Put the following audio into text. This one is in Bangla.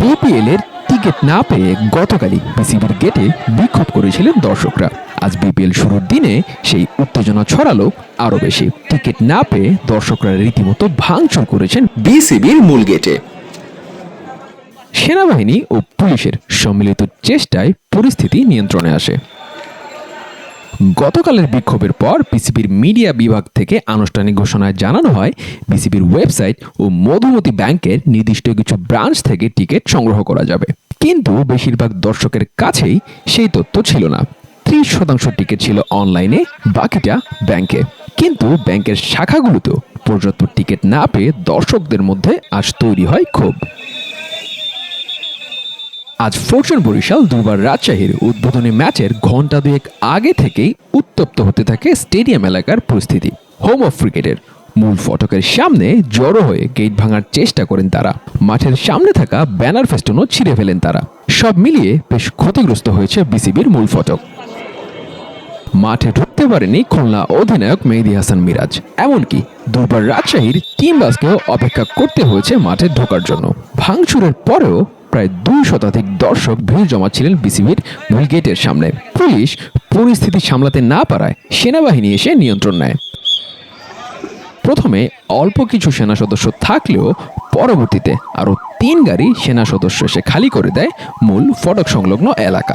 বিপিএল এর টিকিট না পেয়ে গতকালই বিসিবির গেটে বিক্ষোভ করেছিলেন দর্শকরা। আজ বিপিএল শুরুর দিনে সেই উত্তেজনা ছড়ালো আরও বেশি। টিকিট না পেয়ে দর্শকরা রীতিমতো ভাঙচুর করেছেন বিসিবির মূল গেটে সেনাবাহিনী ও পুলিশের সম্মিলিত চেষ্টায় পরিস্থিতি নিয়ন্ত্রণে আসে। গতকালের বিক্ষোভের পর বিসিবির মিডিয়া বিভাগ থেকে আনুষ্ঠানিক ঘোষণায় জানানো হয়, বিসিবির ওয়েবসাইট ও মধুমতি ব্যাংকের নির্দিষ্ট কিছু ব্রাঞ্চ থেকে টিকিট সংগ্রহ করা যাবে। কিন্তু বেশিরভাগ দর্শকের কাছেই সেই তথ্য ছিল না। ত্রিশ শতাংশ টিকিট ছিল অনলাইনে, বাকিটা ব্যাংকে। কিন্তু ব্যাংকের শাখাগুলোতেও পর্যাপ্ত টিকিট না পেয়ে দর্শকদের মধ্যে আজ তৈরি হয় ক্ষোভ। আজ ফরচুন বরিশাল দুবার রাজশাহীর উদ্বোধনী ম্যাচের ঘণ্টা দুয়েক আগে থেকেই উত্তপ্ত হতে থাকে স্টেডিয়াম এলাকার পরিস্থিতি। হোম অফ ক্রিকেটের মূল ফটকের সামনে জড়ো হয়ে গেট ভাঙার চেষ্টা করেন তারা। মাঠের সামনে থাকা ব্যানার ফেস্টনও ছিঁড়ে ফেলেন তারা। সব মিলিয়ে বেশ ক্ষতিগ্রস্ত হয়েছে বিসিবির মূল ফটক। মাঠে ঢুকতে পারেনি খুলনা অধিনায়ক মেহেদি হাসান মিরাজ। এমনকি দুবার রাজশাহীর টিম বাসকেও অপেক্ষা করতে হয়েছে মাঠে ঢোকার জন্য। ভাঙচুরের পরেও প্রায় দুই শতাধিক দর্শক ভিড় জমাচ্ছিলেন বিসিবির মূল গেটের সামনে। পুলিশ পরিস্থিতি সামলাতে না পারায় সেনাবাহিনী এসে নিয়ন্ত্রণ নেয়। প্রথমে অল্প কিছু সেনা সদস্য থাকলেও পরবর্তীতে আরও তিন গাড়ি সেনা সদস্য এসে খালি করে দেয় মূল ফটক সংলগ্ন এলাকা।